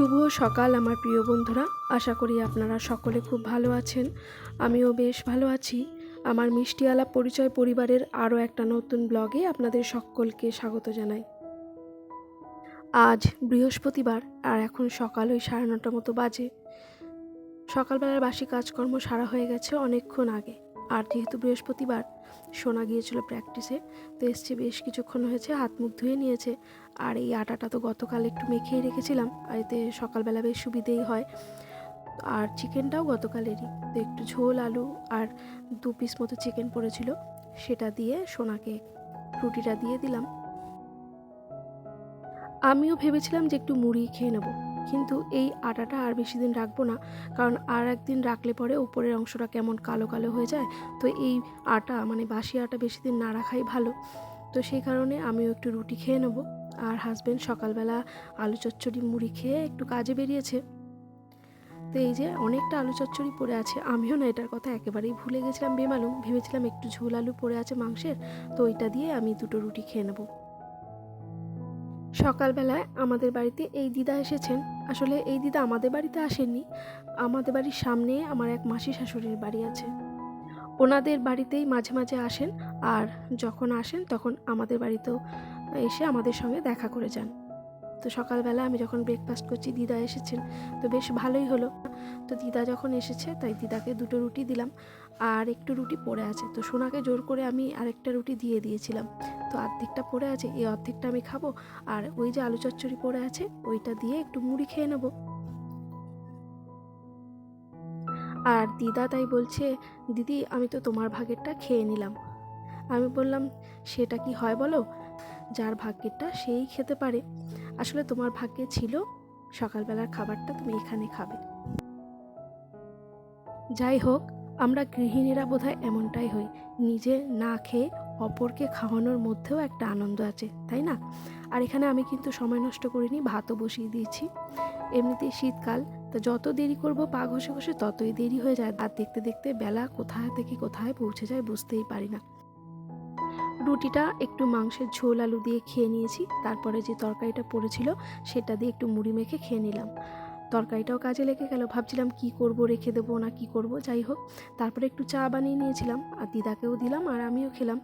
শুভ সকাল, আমার প্রিয় বন্ধুরা। আশা করি আপনারা সকলে খুব ভালো আছেন। আমিও বেশ ভালো আছি। আমার মিষ্টি আলাপ পরিচয় পরিবারের আরও একটা নতুন ব্লগে আপনাদের সকলকে স্বাগত জানাই। আজ বৃহস্পতিবার, আর এখন সকাল ওই সাড়ে নটা মতো বাজে। সকালবেলার বাসি কাজকর্ম সারা হয়ে গেছে অনেকক্ষণ আগে। আর যেহেতু বৃহস্পতিবার শোনা গিয়েছিল প্র্যাকটিসে তো এসছে বেশ কিছুক্ষণ হয়েছে, হাত মুখ ধুয়ে নিয়েছে। আর এই আটাটা তো গতকাল একটু মেখেই রেখেছিলাম, আর এতে সকালবেলা বেশ সুবিধেই হয়। আর চিকেনটাও গতকালেরই, তো একটু ঝোল, আলু আর দু পিস মতো চিকেন পড়েছিল, সেটা দিয়ে সোনাকে রুটিটা দিয়ে দিলাম। আমিও ভেবেছিলাম যে একটু মুড়ি খেয়ে নেব। কিন্তু এই আটাটা আর বেশি দিন রাখব না। কারণ আর একদিন রাখলে পরে উপরের অংশটা কেমন কালো কালো হয়ে যায়। তো এই আটা মানে বাসি আটা বেশি দিন না রাখাই ভালো। তো সেই কারণে আমিও একটু রুটি খেয়ে নেব। আর হাজব্যান্ড সকালবেলা আলু চচ্চড়ি মুড়ি খেয়ে একটু কাজে বেরিয়েছে। তো এই যে অনেকটা আলু চচ্চড়ি পড়ে আছে। আমিও না এটার কথা একেবারেই ভুলে গেছিলাম, বেমালুম। ভেবেছিলাম একটু ঝোল আলু পড়ে আছে মাংসের। তো ওইটা দিয়ে আমি দুটো রুটি খেয়ে নেব। সকালবেলায় আমাদের বাড়িতে এই দিদা এসেছেন। আসলে এই দিদা আমাদের বাড়িতে আসেননি। আমাদের বাড়ির সামনে আমার এক মাসি শাশুড়ির বাড়ি আছে। ওনাদের বাড়িতেই মাঝে মাঝে আসেন। আর যখন আসেন তখন আমাদের বাড়িতেও এসে আমাদের সঙ্গে দেখা করে যান। তো সকালবেলা আমি যখন ব্রেকফাস্ট করছি, দিদা এসেছেন। তো বেশ ভালোই হলো। তো দিদা যখন এসেছে, তাই দিদাকে দুটো রুটি দিলাম আর একটু রুটি পড়ে আছে। তো সোনাকে জোর করে আমি আরেকটা রুটি দিয়ে দিয়েছিলাম। তো অর্ধেকটা পড়ে আছে, এই অর্ধেকটা আমি খাব। আর ওই যে আলু চচ্চড়ি পড়ে আছে, ওইটা দিয়ে একটু মুড়ি খেয়ে নেব। আর দিদা তাই বলছে, দিদি, আমি তো তোমার ভাগেরটা খেয়ে নিলাম। আমি বললাম, সেটা কি হয় বলো? যার ভাগ্যেরটা সেই খেতে পারে। আসলে তোমার ভাগ্যে ছিল সকালবেলার খাবারটা তুমি এখানে খাবে। যাই হোক, আমরা গৃহিণীরা বোধহয় এমনটাই হই। নিজে না খেয়ে অপরকে খাওয়ানোর মধ্যেও একটা আনন্দ আছে, তাই না? আর এখানে আমি কিন্তু সময় নষ্ট করিনি, ভাতও বসিয়ে দিয়েছি। এমনিতেই শীতকাল, তো যত দেরি করব পা ঘষে ঘষে ততই দেরি হয়ে যায়। আর দেখতে দেখতে বেলা কোথায় থেকে কোথায় পৌঁছে যায় বুঝতেই পারি না। রুটিটা একটু মাংসের ঝোল আলু দিয়ে খেয়ে নিয়েছি। তারপরে যে তরকারিটা পড়েছিল, সেটা দিয়ে একটু মুড়ি মেখে খেয়ে নিলাম। তরকারিটাও কাজে লেগে গেল। ভাবছিলাম কি করব, রেখে দেবো না কি করব, যাই হোক। তারপরে একটু চা বানিয়ে নিয়েছিলাম, আর দিদাকেও দিলাম, আর আমিও খেলাম।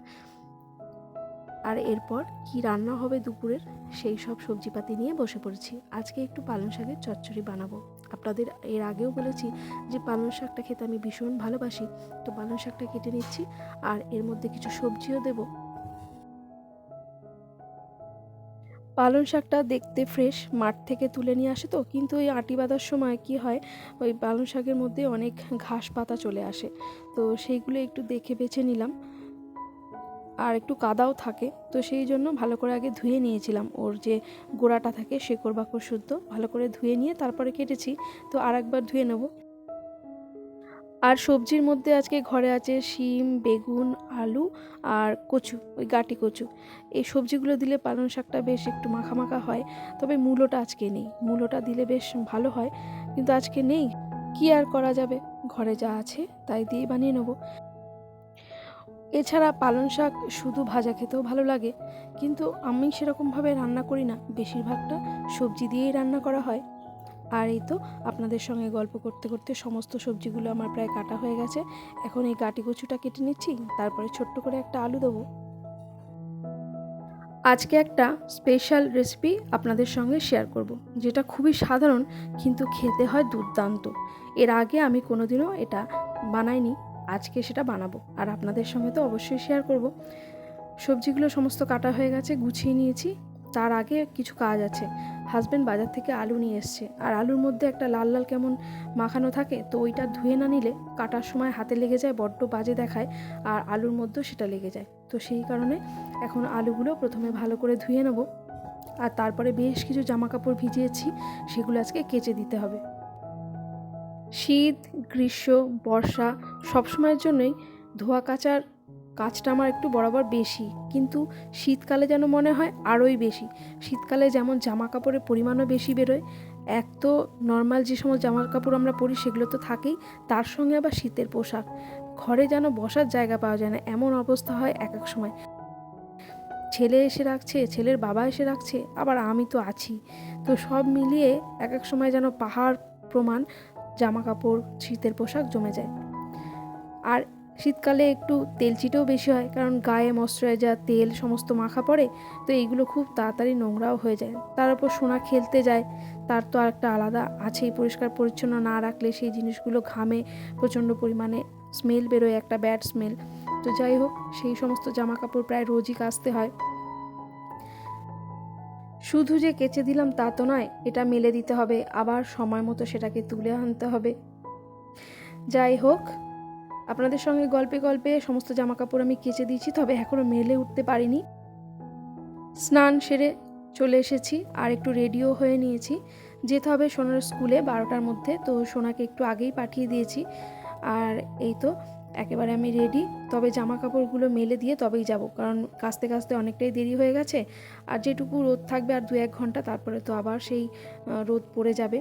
আর এরপর কি রান্না হবে দুপুরের, সেই সব সবজিপাতি নিয়ে বসে পড়েছি। আজকে একটু পালং শাকের চচ্চড়ি বানাবো। আপনাদের এর আগেও বলেছি যে পালং শাকটা খেতে আমি ভীষণ ভালোবাসি। তো পালং শাকটা কেটে নিচ্ছি, আর এর মধ্যে কিছু সবজিও দেবো। পালং শাকটা দেখতে ফ্রেশ মাঠ থেকে তুলে নিয়ে আসে তো, কিন্তু ওই আটি বাঁধার সময় কি হয়, ওই পালং শাকের মধ্যে অনেক ঘাস পাতা চলে আসে। তো সেইগুলো একটু দেখে বেছে নিলাম। আর একটু কাদাও থাকে, তো সেই জন্য ভালো করে আগে ধুয়ে নিয়েছিলাম। ওর যে গোড়াটা থাকে, শেকড় বাকড় শুদ্ধ, ভালো করে ধুয়ে নিয়ে তারপরে কেটেছি। তো আর একবার ধুয়ে নেব। আর সবজির মধ্যে আজকে ঘরে আছে শিম, বেগুন, আলু আর কচু, ওই গাটি কচু। এই সবজিগুলো দিলে পালং শাকটা বেশ একটু মাখা মাখা হয়, তবে মূলোটা আজকে নেই। মূলোটা দিলে বেশ ভালো হয়, কিন্তু আজকে নেই। কি আর করা যাবে? ঘরে যা আছে তাই দিয়ে বানিয়ে নেব। এছাড়া পালং শাক শুধু ভাজা খেতেও ভালো লাগে, কিন্তু আমি সেরকমভাবে রান্না করি না। বেশিরভাগটা সবজি দিয়েই রান্না করা হয়। আর এই তো আপনাদের সঙ্গে গল্প করতে করতে সমস্ত সবজিগুলো আমার প্রায় কাটা হয়ে গেছে। এখন এই গাটি কচুটা কেটে নিচ্ছি, তারপরে ছোট্ট করে একটা আলু দেবো। আজকে একটা স্পেশাল রেসিপি আপনাদের সঙ্গে শেয়ার করব, যেটা খুবই সাধারণ কিন্তু খেতে হয় দুর্দান্ত। এর আগে আমি কোনোদিনও এটা বানাইনি, আজকে সেটা বানাবো। আর আপনাদের সঙ্গে তো অবশ্যই শেয়ার করব। সবজিগুলো সমস্ত কাটা হয়ে গেছে, গুছিয়ে নিয়েছি। তার আগে কিছু কাজ আছে। হাজব্যান্ড বাজার থেকে আলু নিয়ে এসছে। আর আলুর মধ্যে একটা লাল লাল কেমন মাখানো থাকে, তো ওইটা ধুয়ে না নিলে কাটার সময় হাতে লেগে যায়, বড্ড বাজে দেখায়, আর আলুর মধ্যেও সেটা লেগে যায়। তো সেই কারণে এখন আলুগুলো প্রথমে ভালো করে ধুয়ে নেব। আর তারপরে বেশ কিছু জামা কাপড় ভিজিয়েছি, সেগুলো আজকে কেচে দিতে হবে। শীত, গ্রীষ্ম, বর্ষা সবসময়ের জন্যই ধোয়া কাচার কাজটা আমার একটু বরাবর বেশি, কিন্তু শীতকালে যেন মনে হয় আরোই বেশি। শীতকালে যেমন জামা কাপড়ের পরিমাণও বেশি বেরোয়, এক তো নর্মাল যে সমস্ত জামা কাপড় আমরা পরি সেগুলো তো থাকেই, তার সঙ্গে আবার শীতের পোশাক। ঘরে যেন বসার জায়গা পাওয়া যায় না, এমন অবস্থা হয় এক এক সময়। ছেলে এসে রাখছে, ছেলের বাবা এসে রাখছে, আবার আমি তো আছি। তো সব মিলিয়ে এক এক সময় যেন পাহাড় প্রমাণ জামা কাপড় শীতের পোশাক জমে যায়। আর শীতকালে একটু তেলচিটেও বেশি হয়, কারণ গায়ে ময়শ্চারাইজার, তেল সমস্ত মাখা পড়ে, তো এইগুলো খুব তাড়াতাড়ি নোংরাও হয়ে যায়। তার উপর সোনা খেলতে যায়, তার তো আর একটা আলাদা আছেই, পরিষ্কার পরিচ্ছন্ন না রাখলে সেই জিনিসগুলো ঘামে, প্রচণ্ড পরিমাণে স্মেল বেরোয়, একটা ব্যাড স্মেল তো যাই হোক, সেই সমস্ত জামা কাপড় প্রায় রোজই কাচতে হয়। শুধু যে কেচে দিলাম তা তো নয়, এটা মেলে দিতে হবে, আবার সময় মতো সেটাকে তুলে আনতে হবে। যাই হোক আপনাদের সঙ্গে গল্পে গল্পে সমস্ত জামা কাপড় আমি কেচে দিয়েছি, তবে এখনও মেলে উঠতে পারিনি। স্নান সেরে চলে এসেছি আর একটু রেডিও হয়ে নিয়েছি। যেতে হবে সোনার স্কুলে বারোটার মধ্যে, তো সোনাকে একটু আগেই পাঠিয়ে দিয়েছি। আর এই তো, একেবারে আমি রেডি। তবে জামা কাপড়গুলো মেলে দিয়ে তবেই যাব, কারণ কাচতে কাচতে অনেকটাই দেরি হয়ে গেছে। আর যেটুকু রোদ থাকবে আর দু এক ঘণ্টা, তারপরে তো আবার সেই রোদ পড়ে যাবে।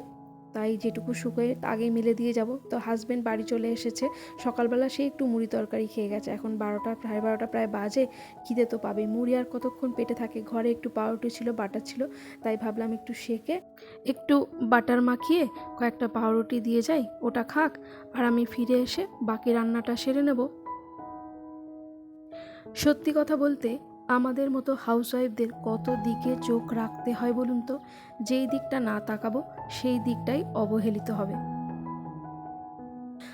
তাই যেটুকু শুকোয় আগেই মিলে দিয়ে যাব। তো হাজব্যান্ড বাড়ি চলে এসেছে। সকালবেলা সে একটু মুড়ি তরকারি খেয়ে গেছে। এখন বারোটা প্রায় বারোটা প্রায় বাজে। খিদে তো পাবে। মুড়ি আর কতক্ষণ পেটে থাকে? ঘরে একটু পাউরুটি ছিল, বাটার ছিল। তাই ভাবলাম একটু সেকে একটু বাটার মাখিয়ে কয়েকটা পাউরুটি দিয়ে যাই। ওটা খাক। আর আমি ফিরে এসে বাকি রান্নাটা সেরে নেব। সত্যি কথা বলতে আমাদের মতো হাউসওয়াইফদের কত দিকে চোখ রাখতে হয় বলুন তো? যেই দিকটা না তাকাবো, সেই দিকটাই অবহেলিত হবে।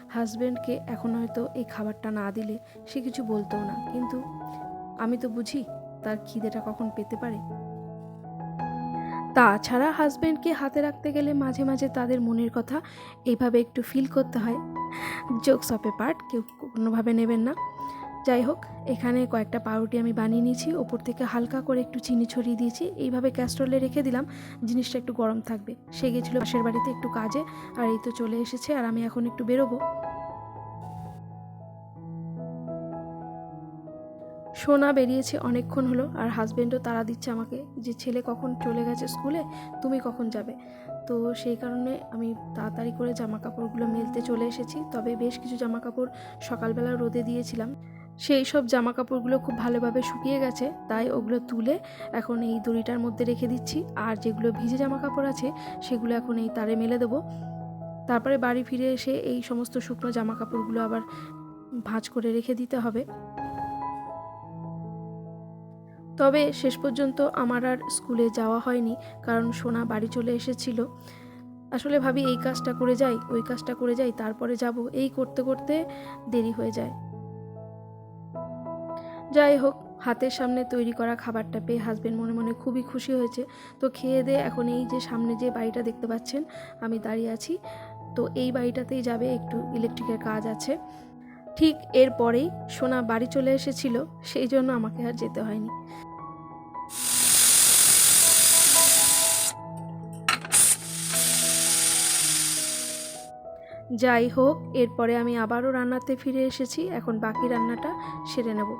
হাজব্যান্ডকে এখন হয়তো এই খাবারটা না দিলে সে কিছু বলতেও না। কিন্তু আমি তো বুঝি তার খিদেটা কখন পেতে পারে। তাছাড়া হাজব্যান্ডকে হাতে রাখতে গেলে মাঝে মাঝে তাদের মনের কথা এইভাবে একটু ফিল করতে হয়। জোকস অফ এ পার্ট কেউ কোনোভাবে নেবেন না। যাই হোক, এখানে কয়েকটা পাউরুটি আমি বানিয়ে নিয়েছি। ওপর থেকে হালকা করে একটু চিনি ছড়িয়ে দিয়েছি। এইভাবে ক্যাস্ট্রলে রেখে দিলাম, জিনিসটা একটু গরম থাকবে। সে গেছিল পাশের বাড়িতে একটু কাজে, আর এই তো চলে এসেছে, আর আমি এখন একটু বেরোবো। সোনা বেরিয়েছে, অনেকক্ষণ হলো, আর হাজবেন্ডও তারা দিচ্ছে আমাকে যে, ছেলে কখন চলে গেছে স্কুলে? তুমি কখন যাবে? তো সেই কারণে আমি তাড়াতাড়ি করে জামা কাপড়গুলো মেলতে চলে এসেছি। তবে বেশ কিছু জামা কাপড় সকালবেলা রোদে দিয়েছিলাম। সেই সব জামা কাপড়গুলো খুব ভালোভাবে শুকিয়ে গেছে, তাই ওগুলো তুলে এখন এই দড়িটার মধ্যে রেখে দিচ্ছি। আর যেগুলো ভিজে জামা কাপড় আছে, সেগুলো এখন এই তারে মেলে দেবো। তারপরে বাড়ি ফিরে এসে এই সমস্ত শুকনো জামা কাপড়গুলো আবার ভাঁজ করে রেখে দিতে হবে। তবে শেষ পর্যন্ত আমার আর স্কুলে যাওয়া হয়নি, কারণ সোনা বাড়ি চলে এসেছিল। আসলে ভাবি এই কাজটা করে যাই, ওই কাজটা করে যাই, তারপরে যাব। এই করতে করতে দেরি হয়ে যায়। যাই হোক, হাতের সামনে তৈরি করা খাবারটা পেয়ে হাজবেন্ড মনে মনে খুবই খুশি হয়েছে। তো খেয়ে দিয়ে এখন এই যে সামনে যে বাড়িটা দেখতে পাচ্ছেন, আমি দাঁড়িয়ে আছি। তো এই বাড়িটাতেই যাবে, একটু ইলেকট্রিকের কাজ আছে। ঠিক এরপরেই সোনা বাড়ি চলে এসেছিল, সেই জন্য আমাকে আর যেতে হয়নি। যাই হোক, এরপরে আমি আবারও রান্নাতে ফিরে এসেছি, এখন বাকি রান্নাটা সেরে নেব।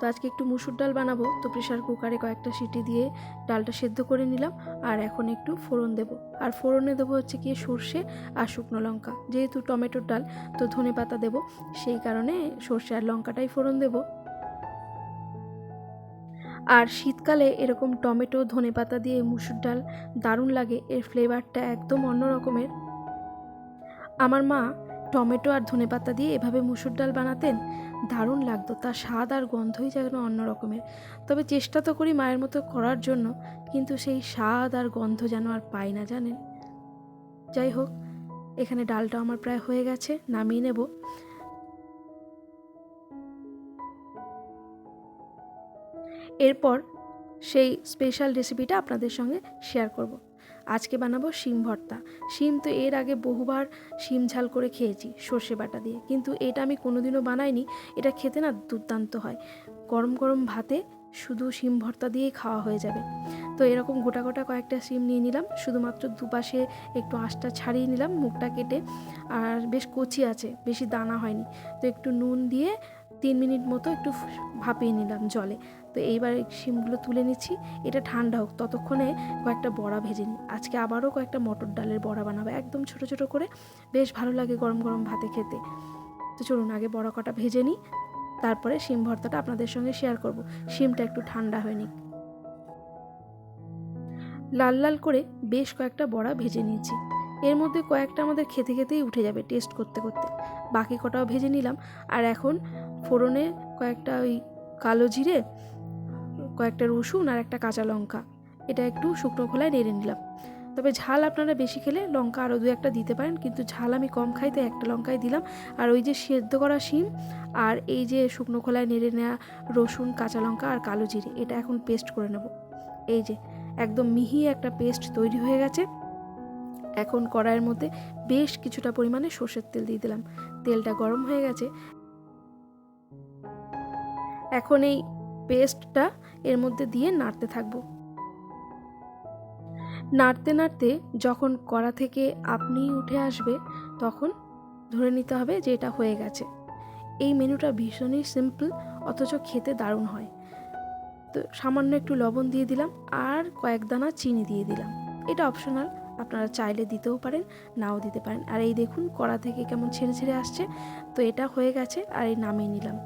তো আজকে একটু মুসুর ডাল বানাবো। তো প্রেশার কুকারে কয়েকটা সিটি দিয়ে ডালটা সেদ্ধ করে নিলাম আর এখন একটু ফোড়ন দেব। আর ফোড়নে দেবো হচ্ছে কি সর্ষে আর শুকনো লঙ্কা। যেহেতু টমেটোর ডাল, তো ধনে পাতা দেবো। সেই কারণে সর্ষে আর লঙ্কাটাই ফোড়ন দেবো। আর শীতকালে এরকম টমেটো, ধনে পাতা দিয়ে মুসুর ডাল দারুণ লাগে। এর ফ্লেভারটা একদম অন্য রকমের। আমার মা টমেটো আর ধনেপাতা দিয়ে এভাবে মুসুর ডাল বানাতেন। দারুণ লাগতো, তার স্বাদ আর গন্ধই যেন অন্য রকমের। তবে চেষ্টা তো করি মায়ের মতো করার জন্য, কিন্তু সেই স্বাদ আর গন্ধ যেন আর পাই না, জানেন? যাই হোক, এখানে ডালটা আমার প্রায় হয়ে গেছে, নামিয়ে নেব। এরপর সেই স্পেশাল রেসিপিটা আপনাদের সঙ্গে শেয়ার করব। আজকে বানাবো শিম ভর্তা। শিম তো এর আগে বহুবার শিম ঝাল করে খেয়েছি সর্ষে বাটা দিয়ে। কিন্তু এটা আমি কোনোদিনও বানাইনি, এটা খেতে না দুর্দান্ত হয়। গরম গরম ভাতে শুধু শিম ভর্তা দিয়েই খাওয়া হয়ে যাবে। তো এরকম গোটা গোটা কয়েকটা শিম নিয়ে নিলাম, শুধুমাত্র দুপাশে একটু আঁশটা ছাড়িয়ে নিলাম, মুখটা কেটে, আর বেশ কচি আছে, বেশি দানা হয়নি। তো একটু নুন দিয়ে তিন মিনিট মতো একটু ভাপিয়ে নিলাম জলে। তো এইবার এই শিমগুলো তুলে নিচ্ছি। এটা ঠান্ডা হোক, ততক্ষণে কয়েকটা বড়া ভেজে নিই আজকে আবারও কয়েকটা মটর ডালের বড়া বানাবো, একদম ছোট ছোট করে। বেশ ভালো লাগে গরম গরম ভাতে খেতে। তো চলুন, আগে বড়া কটা ভেজে নিই তারপরে শিম ভর্তাটা আপনাদের সঙ্গে শেয়ার করব। শিমটা একটু ঠান্ডা হয়নি লাল লাল করে বেশ কয়েকটা বড়া ভেজে নিয়েছি। এর মধ্যে কয়েকটা আমাদের খেতে খেতেই উঠে যাবে টেস্ট করতে করতে। বাকি কটাও ভেজে নিলাম। আর এখন ফোড়নে কয়েকটা ওই কালো জিরে, কয়েকটা রসুন আর একটা কাঁচা লঙ্কা। এটা একটু শুকনো খোলায় নেড়ে নিলাম। তবে ঝাল আপনারা বেশি খেলে লঙ্কা আরও দু একটা দিতে পারেন, কিন্তু ঝাল আমি কম খাই তাই একটা লঙ্কাই দিলাম। আর ওই যে সেদ্ধ করা শিম আর এই যে শুকনো খোলায় নেড়ে নেওয়া রসুন, কাঁচা লঙ্কা আর কালো জিরে, এটা এখন পেস্ট করে নেব। এই যে, একদম মিহি একটা পেস্ট তৈরি হয়ে গেছে। এখন কড়াইয়ের মধ্যে বেশ কিছুটা পরিমাণে সর্ষের তেল দিয়ে দিলাম। তেলটা গরম হয়ে গেছে। এখন এই পেস্টটা এর মধ্যে দিয়ে নাড়তে থাকব। নাড়তে নাড়তে যখন কড়া থেকে আপনি উঠে আসবে, তখন ধরে নিতে হবে যে এটা হয়ে গেছে। এই মেনুটা ভীষণই সিম্পল, অথচ খেতে দারুণ হয়। তো সামান্য একটু লবণ দিয়ে দিলাম আর কয়েক দানা চিনি দিয়ে দিলাম। এটা অপশনাল। আপনারা চাইলে দিতেও পারেন, নাও দিতে পারেন। আর এই দেখুন, কড়া থেকে কেমন ছেড়ে ছেড়ে আসছে। তো এটা হয়ে গেছে আর এই নামিয়ে নিলাম।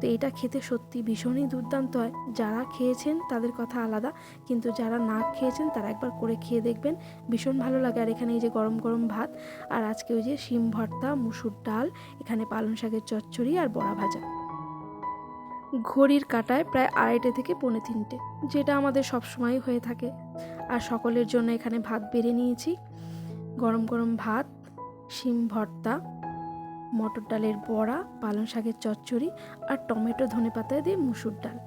তো এটা খেতে সত্যি ভীষণই দুর্দান্ত হয়। যারা খেয়েছেন তাদের কথা আলাদা, কিন্তু যারা না খেয়েছেন তারা একবার করে খেয়ে দেখবেন। ভীষণ ভালো লাগে। আর এখানে এই যে গরম গরম ভাত, আর আজকে ওই যে শিম ভর্তা, মুসুর ডাল, এখানে পালং শাকের চচ্চড়ি আর বড়া ভাজা। ঘড়ির কাটায় প্রায় আড়াইটে থেকে পৌনে তিনটে, যেটা আমাদের সবসময় হয়ে থাকে। আর সকলের জন্য এখানে ভাত বেড়ে নিয়েছি। গরম গরম ভাত, শিম ভর্তা, মটর ডালের বড়া, পালং শাকের চচ্চড়ি আর টমেটো ধনে পাতায় দিয়ে মুসুর ডাল।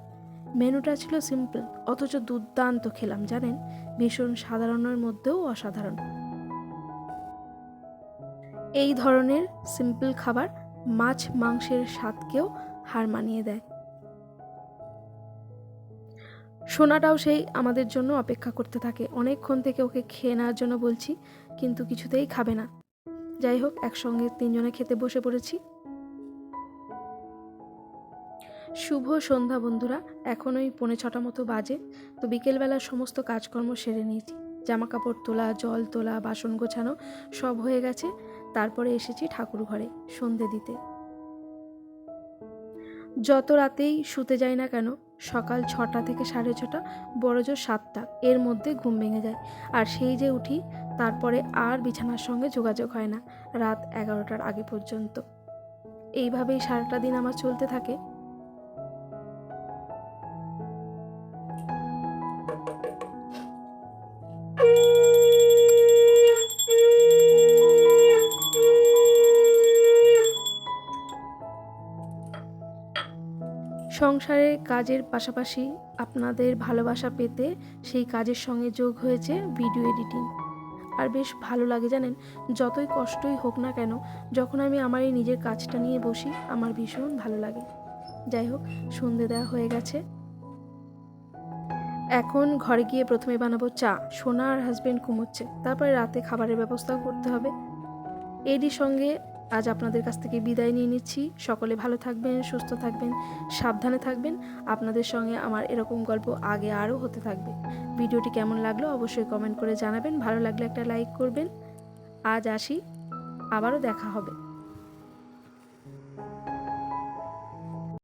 মেনুটা ছিল সিম্পল, অথচ দুর্দান্ত খেলাম, জানেন? ভীষণ সাধারণের মধ্যেও অসাধারণ। এই ধরনের সিম্পল খাবার মাছ মাংসের স্বাদকেও হার মানিয়ে দেয়। সোনাটাও সেই আমাদের জন্য অপেক্ষা করতে থাকে। অনেকক্ষণ থেকে ওকে খেয়ে নেওয়ার জন্য বলছি, কিন্তু কিছুতেই খাবে না। যাই হোক, একসঙ্গে তিনজনে খেতে বসে পড়েছি। শুভ সন্ধ্যা বন্ধুরা, এখন ওই পৌনে ছটা মতো বাজে। তো বিকেলবেলা সমস্ত কাজকর্ম সেরে নিয়েছি। জামা কাপড় তোলা, জল তোলা, বাসন গোছানো সব হয়ে গেছে। তারপরে এসেছি ঠাকুর ঘরে সন্ধে দিতে। যত রাতেই শুতে যাই না কেন সকাল ছটা থেকে সাড়ে ছটা বড় জোর সাতটা, এর মধ্যে ঘুম ভেঙে যায়। আর সেই যে উঠি, তারপরে আর বিছানার সঙ্গে যোগাযোগ হয় না, রাত এগারোটার আগে পর্যন্ত। এইভাবেই সারাটা দিন আমার চলতে থাকে। সংসারের কাজের পাশাপাশি আপনাদের ভালোবাসা পেতে সেই কাজের সঙ্গে যোগ হয়েছে ভিডিও এডিটিং আর বেশ ভালো লাগে জানেন, যতই কষ্টই হোক না কেন, যখন আমি আমার এই নিজের কাজটা নিয়ে বসি, আমার ভীষণ ভালো লাগে। যাই হোক, সন্ধে দেওয়া হয়ে গেছে। এখন ঘরে গিয়ে প্রথমে বানাবো চা। সোনা আর হাজবেন্ড ঘুমোচ্ছে। তারপরে রাতে খাবারের ব্যবস্থাও করতে হবে। এরই সঙ্গে আজ আপনাদের কাছ থেকে বিদায় নিয়ে নিচ্ছি। সকলে ভালো থাকবেন, সুস্থ থাকবেন, সাবধানে থাকবেন। আপনাদের সঙ্গে আমার এরকম গল্প আগে আরও হতে থাকবে। ভিডিওটি কেমন লাগল অবশ্যই কমেন্ট করে জানাবেন। ভালো লাগলে একটা লাইক করবেন। আজ আসি, আবারও দেখা হবে।